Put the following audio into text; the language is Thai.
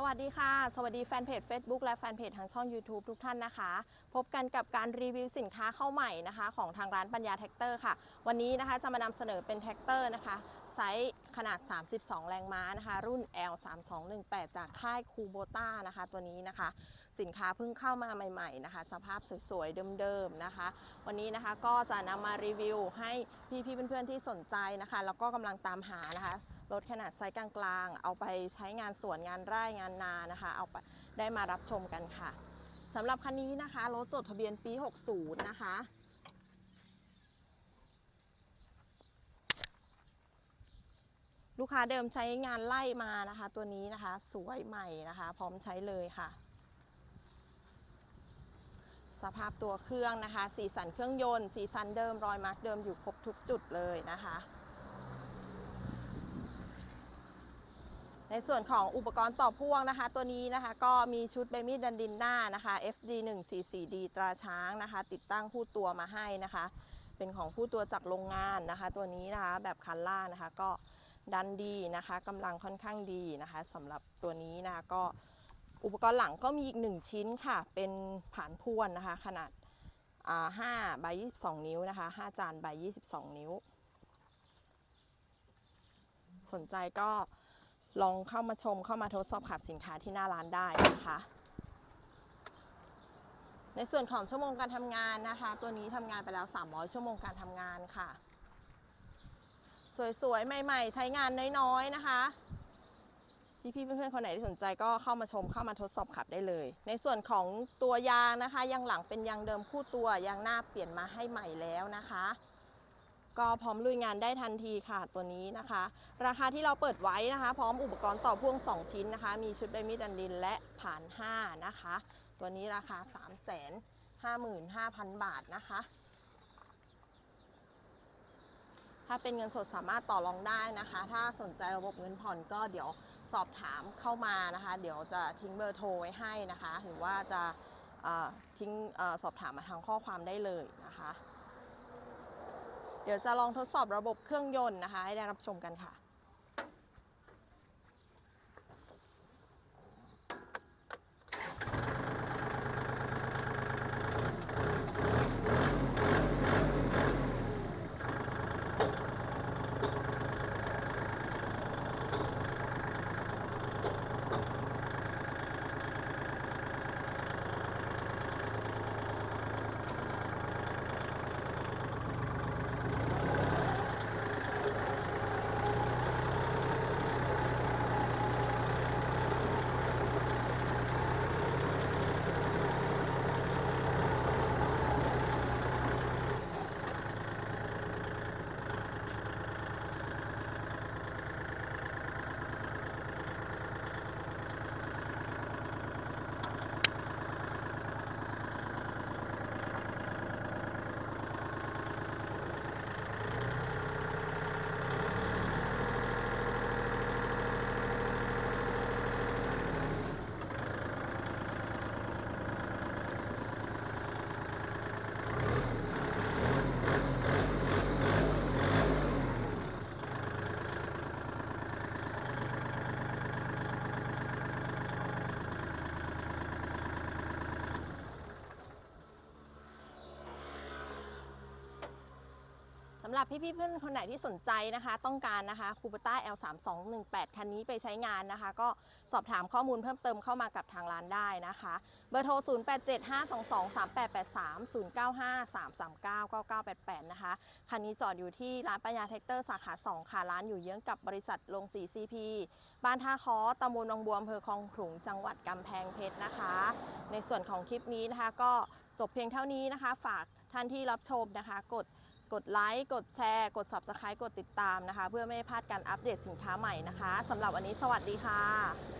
สวัสดีค่ะ สวัสดีแฟนเพจ Facebook และแฟนเพจทางช่อง YouTube ทุกท่านนะคะ พบกันกับการรีวิวสินค้าเข้าใหม่นะคะ ของทางร้านปัญญาแท็กเตอร์ค่ะ วันนี้นะคะจะมานำเสนอเป็นแท็กเตอร์นะคะ ไซส์ขนาด 32 แรงม้านะคะ รุ่น L 3 2 1 8 จากค่ายคูโบต้านะคะ ตัวนี้นะคะ สินค้าเพิ่งเข้ามาใหม่ๆนะคะ สภาพสวยๆ เดิมๆนะคะ วันนี้นะคะก็จะนำมารีวิวให้พี่ๆเพื่อนๆที่สนใจนะคะ แล้วก็กำลังตามหานะคะรถขนาดไซส์กลางๆ เอาไปใช้งานสวนงานไร่งานนานะคะ เอาไปได้มารับชมกันค่ะสำหรับคันนี้นะคะรถจดทะเบียนปี 60 นะคะ ลูกค้าเดิมใช้งานไล่มานะคะ ตัวนี้นะคะ สวยใหม่นะคะ พร้อมใช้เลยค่ะ สภาพตัวเครื่องนะคะ สีสันเครื่องยนต์ สีสันเดิมรอยมาร์กเดิมอยู่ครบทุกจุดเลยนะคะ ในส่วนของอุปกรณ์ต่อพ่วงนะคะ ตัวนี้นะคะ ก็มีชุดเบมี่ดันดินหน้านะคะ FD 1 4 4 D ตราช้างนะคะ ติดตั้งคู่ตัวมาให้นะคะ เป็นของคู่ตัวจากโรงงานนะคะ ตัวนี้นะคะ แบบคันล่านะคะก็ ดันดีนะคะกำลังค่อนข้างดีนะคะสำหรับตัวนี้นะคะก็อุปกรณ์หลังก็มีอีก 1 ชิ้นค่ะ เป็นผานพวนนะคะ ขนาดอ่า5ใบ22 นิ้วนะคะ 5 จานใบ22 นิ้ว สนใจก็ลองเข้ามาชมเข้ามาทดสอบขับสินค้าที่หน้าร้านได้นะคะ ในส่วนของชั่วโมงการทำงานนะคะ ตัวนี้ทำงานไปแล้ว 300 ชั่วโมงการทำงานค่ะ สวยๆ ใหม่ๆ ใช้งานน้อยๆ นะคะพี่ๆเพื่อนๆคนไหนที่สนใจก็เข้ามาชมเข้ามาทดสอบขับได้เลย ในส่วนของตัวยางนะคะยางหลังเป็นยางเดิมคู่ตัวยางหน้าเปลี่ยนมาให้ใหม่แล้วนะคะ ก็พร้อมลุยงานได้ทันทีค่ะตัวนี้นะคะ ราคาที่เราเปิดไว้นะคะ พร้อมอุปกรณ์ต่อพ่วง 2 ชิ้นนะคะ มีชุดไดมิดันดินและผ่าน5นะคะ ตัวนี้ราคา 3 5 5 0 0 0 บาทนะคะ ถ้าเป็นเงินสดสามารถต่อรองได้นะคะ ถ้าสนใจระบบเงินผ่อนก็เดี๋ยวสอบถามเข้ามานะคะ เดี๋ยวจะทิ้งเบอร์โทรไว้ให้นะคะ หรือว่าจะทิ้งอสอบถามมาทางข้อความได้เลยนะคะ เดี๋ยวจะลองทดสอบระบบเครื่องยนต์นะคะ ให้ได้รับชมกันค่ะำหรับพี่ๆเพื่อนคนไหนที่สนใจนะคะ ต้องการนะคะคูปต้า L 3 2 1 8 คันนี้ไปใช้งานนะคะ ก็สอบถามข้อมูลเพิ่มเติมเข้ามากับทางร้านได้นะคะ เบอร์โทร 0 8 7 5 2 2 3 8 8 3 0 9 5 3 3 9 9 9 8 8 นะคะ คันนี้จอดอยู่ที่ร้านปัญญาแท็กเตอร์สาขา 2 ค่ะ ร้านอยู่เยื้องกับบริษัทลงสี CP บ้านท่าคอตำบลหนองบัวอำเภอคลองขลุงจังหวัดกำแพงเพชรนะคะ ในส่วนของคลิปนี้นะคะ ก็จบเพียงเท่านี้นะคะ ฝากท่านที่รับชมนะคะ กด กดไลค์ กดแชร์ กด Subscribe กดติดตามนะคะ เพื่อไม่ให้พลาดการอัปเดตสินค้าใหม่นะคะสำหรับวันนี้สวัสดีค่ะ